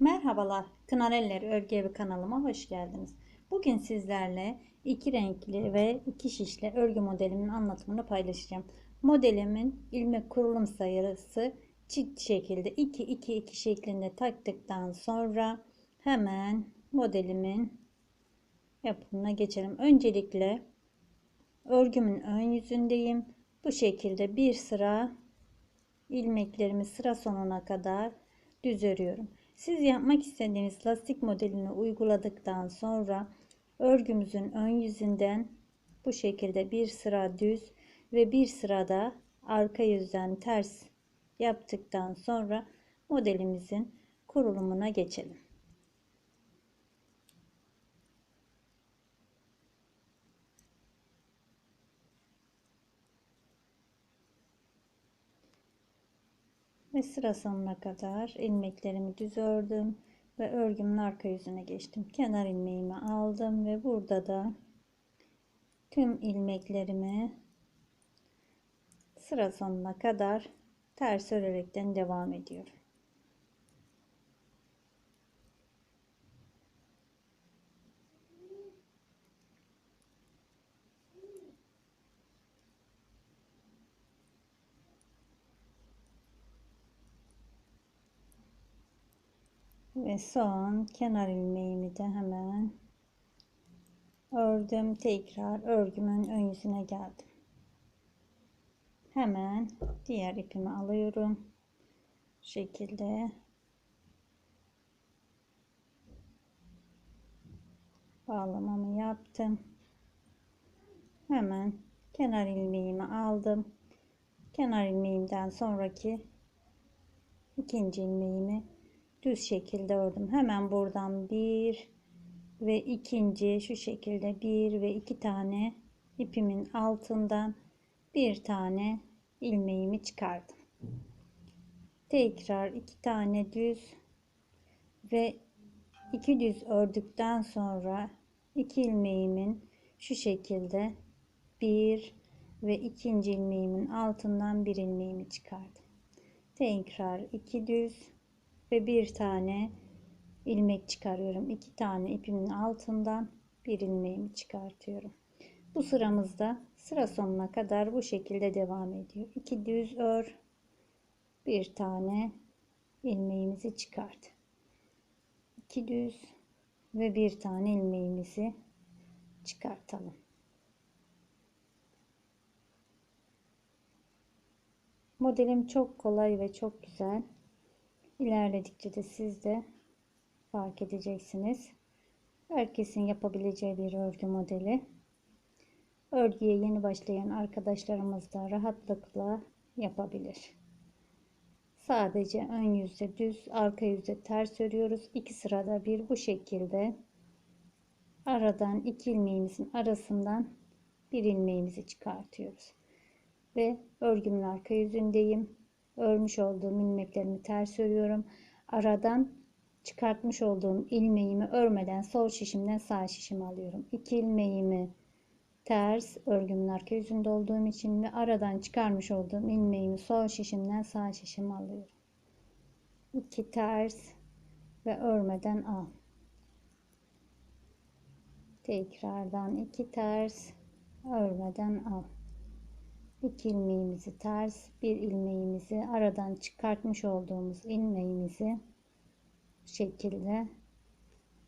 Merhabalar, Kınareller Örgü Evi kanalıma hoş geldiniz. Bugün sizlerle iki renkli ve iki şişli örgü modelimin anlatımını paylaşacağım. Modelimin ilmek kurulum sayısı çift şekilde 2 2 2 şeklinde taktıktan sonra hemen modelimin yapımına geçelim. Öncelikle örgümün ön yüzündeyim. Bu şekilde bir sıra ilmeklerimi sıra sonuna kadar düz örüyorum. Siz yapmak istediğiniz lastik modelini uyguladıktan sonra örgümüzün ön yüzünden bu şekilde bir sıra düz ve bir sırada arka yüzden ters yaptıktan sonra modelimizin kurulumuna geçelim. Ve sıra sonuna kadar ilmeklerimi düz ördüm ve örgümün arka yüzüne geçtim. Kenar ilmeğimi aldım ve burada da tüm ilmeklerimi sıra sonuna kadar ters örerekten devam ediyorum. ve son kenar ilmeğimi de hemen ördüm. Tekrar örgümün ön yüzüne geldim. Hemen diğer ipimi alıyorum. Bu şekilde. Bağlamamı yaptım. Hemen kenar ilmeğimi aldım. Kenar ilmeğimden sonraki ikinci ilmeğimi düz şekilde ördüm. Hemen buradan bir ve ikinci şu şekilde bir ve iki tane ipimin altından bir tane ilmeğimi çıkardım. Tekrar iki tane düz ve iki düz ördükten sonra iki ilmeğimin şu şekilde bir ve ikinci ilmeğimin altından bir ilmeğimi çıkardım. Tekrar iki düz ve bir tane ilmek çıkarıyorum. iki tane ipimin altından bir ilmeğimi çıkartıyorum. Bu sıramızda sıra sonuna kadar bu şekilde devam ediyor. 2 düz ör, bir tane ilmeğimizi çıkart. 2 düz ve bir tane ilmeğimizi çıkartalım. Modelim çok kolay ve çok güzel. İlerledikçe de siz de fark edeceksiniz. Herkesin yapabileceği bir örgü modeli. Örgüye yeni başlayan arkadaşlarımız da rahatlıkla yapabilir. Sadece ön yüzde düz, arka yüzde ters örüyoruz. İki sırada bir bu şekilde aradan iki ilmeğimizin arasından bir ilmeğimizi çıkartıyoruz. Ve örgümün arka yüzündeyim örmüş olduğum ilmeklerimi ters örüyorum. Aradan çıkartmış olduğum ilmeğimi örmeden sol şişimden sağ şişimi alıyorum. İki ilmeğimi ters örgümün arka yüzünde olduğum için ve aradan çıkarmış olduğum ilmeğimi sol şişimden sağ şişimi alıyorum. İki ters ve örmeden al. Tekrardan iki ters örmeden al. 2 ilmeğimizi ters bir ilmeğimizi aradan çıkartmış olduğumuz ilmeğimizi bu şekilde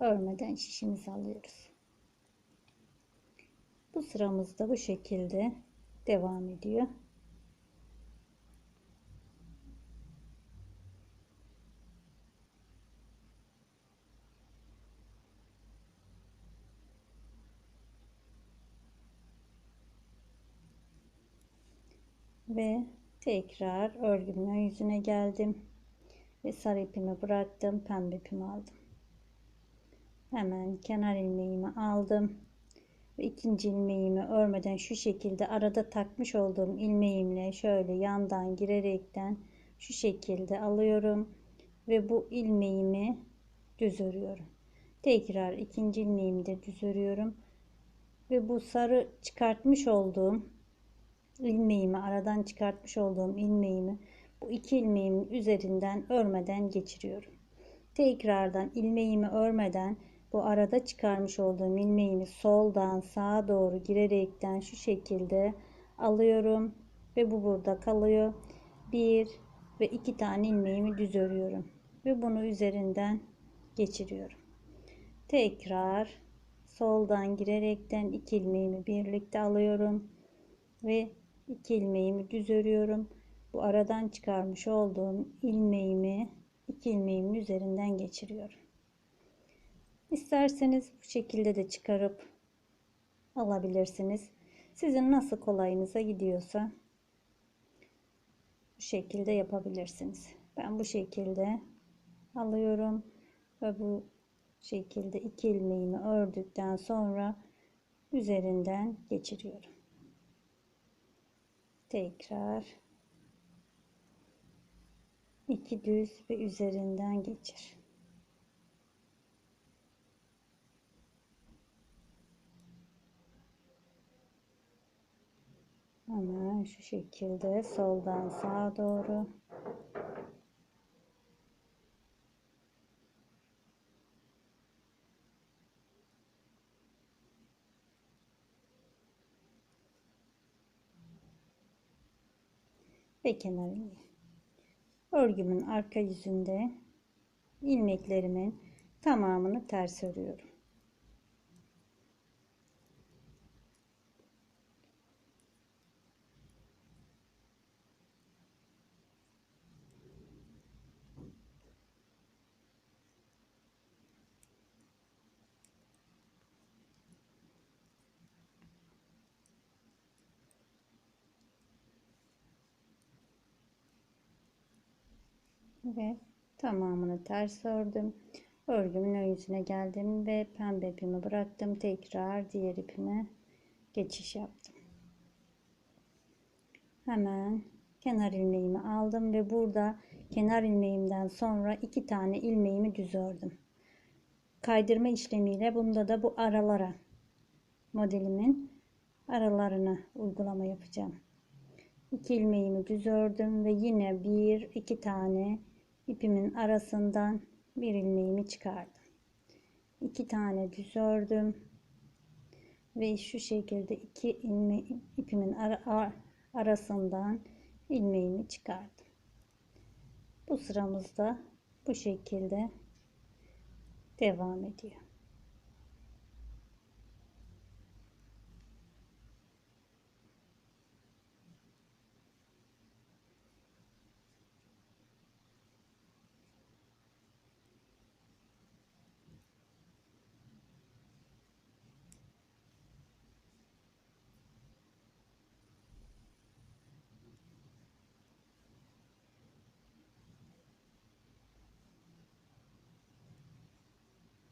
örmeden şişimizi alıyoruz. Bu sıramızda bu şekilde devam ediyor. Ve tekrar örgümün yüzüne geldim. Ve sarı ipimi bıraktım pembe ipimi aldım. Hemen kenar ilmeğimi aldım. Ve ikinci ilmeğimi örmeden şu şekilde arada takmış olduğum ilmeğimle şöyle yandan girerekten şu şekilde alıyorum. Ve bu ilmeğimi düz örüyorum. Tekrar ikinci ilmeğimi de düz örüyorum. Ve bu sarı çıkartmış olduğum ilmeğimi aradan çıkartmış olduğum ilmeğimi bu iki ilmeğimin üzerinden örmeden geçiriyorum. Tekrardan ilmeğimi örmeden bu arada çıkarmış olduğum ilmeğimi soldan sağa doğru girerekten şu şekilde alıyorum ve bu burada kalıyor. Bir ve iki tane ilmeğimi düz örüyorum ve bunu üzerinden geçiriyorum. Tekrar soldan girerekten iki ilmeğimi birlikte alıyorum ve iki ilmeğimi düz örüyorum. Bu aradan çıkarmış olduğum ilmeğimi iki ilmeğimin üzerinden geçiriyorum. İsterseniz bu şekilde de çıkarıp alabilirsiniz. Sizin nasıl kolayınıza gidiyorsa bu şekilde yapabilirsiniz. Ben bu şekilde alıyorum ve bu şekilde iki ilmeğimi ördükten sonra üzerinden geçiriyorum. Tekrar iki düz ve üzerinden geçir. Hemen şu şekilde soldan sağa doğru ve kenar ilmeği. Örgümün arka yüzünde ilmeklerimin tamamını ters örüyorum. Ve tamamını ters ördüm. Örgümün ön yüzüne geldim ve pembe ipimi bıraktım. Tekrar diğer ipime geçiş yaptım. Hemen kenar ilmeğimi aldım ve burada kenar ilmeğimden sonra iki tane ilmeğimi düz ördüm. Kaydırma işlemiyle bunda da bu aralara modelimin aralarına uygulama yapacağım. 2 ilmeğimi düz ördüm ve yine bir iki tane ipimin arasından bir ilmeğimi çıkardım. 2 tane düz ördüm ve şu şekilde iki ilme ipimin ara, arasından ilmeğimi çıkardım. Bu sıramızda bu şekilde devam ediyor.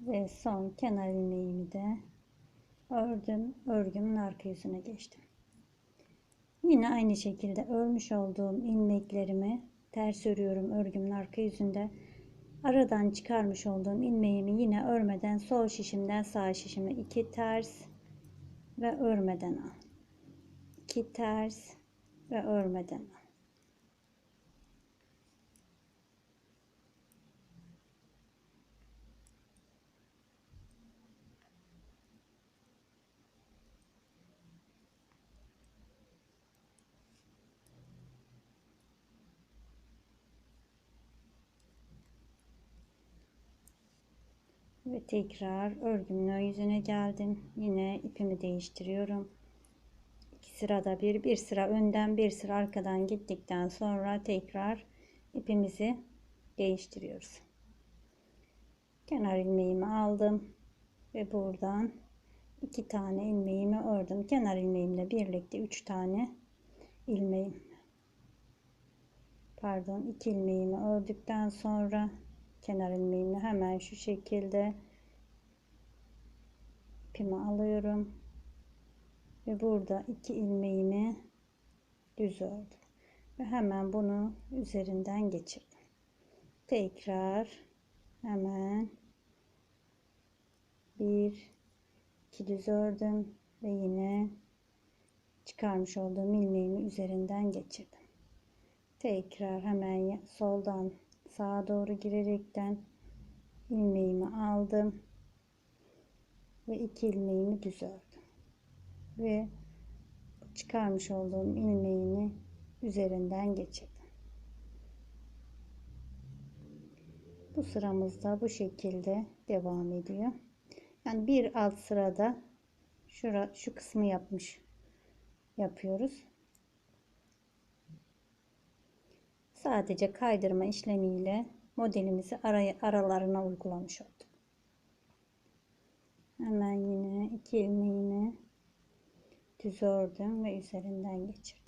Ve son kenar ilmeğimi de ördüm örgümün arka yüzüne geçtim. Yine aynı şekilde örmüş olduğum ilmeklerimi ters örüyorum örgümün arka yüzünde. Aradan çıkarmış olduğum ilmeğimi yine örmeden sol şişimden sağ şişime iki ters ve örmeden al. 2 ters ve örmeden al ve tekrar örgümün yüzüne geldim. Yine ipimi değiştiriyorum. İki sırada bir bir sıra önden bir sıra arkadan gittikten sonra tekrar ipimizi değiştiriyoruz. Kenar ilmeğimi aldım ve buradan iki tane ilmeğimi ördüm. Kenar ilmeğimle birlikte üç tane ilmeğim pardon iki ilmeğimi ördükten sonra kenar ilmeğimi hemen şu şekilde. İpimi alıyorum. Ve burada iki ilmeğimi düz ördüm. Ve hemen bunu üzerinden geçirdim. Tekrar hemen bir iki düz ördüm. Ve yine çıkarmış olduğum ilmeğimi üzerinden geçirdim. Tekrar hemen soldan sağa doğru girerekten ilmeğimi aldım ve iki ilmeğimi düz ördüm ve çıkarmış olduğum ilmeğini üzerinden geçirdim. Bu sıramızda bu şekilde devam ediyor. Yani bir alt sırada şura, şu kısmı yapmış yapıyoruz. Sadece kaydırma işlemiyle modelimizi aralarına uygulamış olduk. Hemen yine iki ilmeğimi düz ördüm ve üzerinden geçirdim.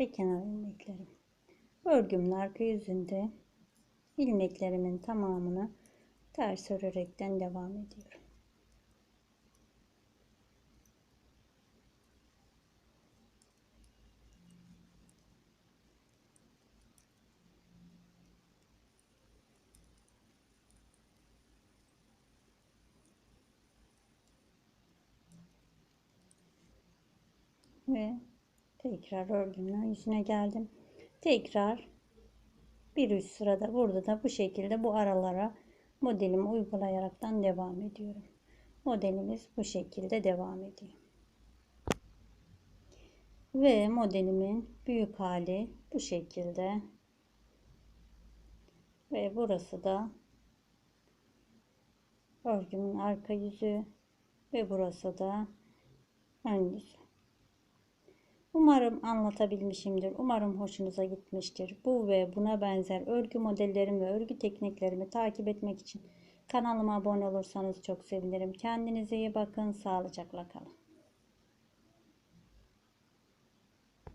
Ve kenar ilmeklerim. Örgümün arka yüzünde ilmeklerimin tamamını ters örerekten devam ediyorum. Ve tekrar örgümün yüzüne geldim. Tekrar bir üst sırada burada da bu şekilde bu aralara modelimi uygulayaraktan devam ediyorum. Modelimiz bu şekilde devam ediyor. Ve modelimin büyük hali bu şekilde. Ve burası da örgümün arka yüzü ve burası da ön yüzü. Umarım anlatabilmişimdir. Umarım hoşunuza gitmiştir. Bu ve buna benzer örgü modellerimi ve örgü tekniklerimi takip etmek için kanalıma abone olursanız çok sevinirim. Kendinize iyi bakın. Sağlıcakla kalın.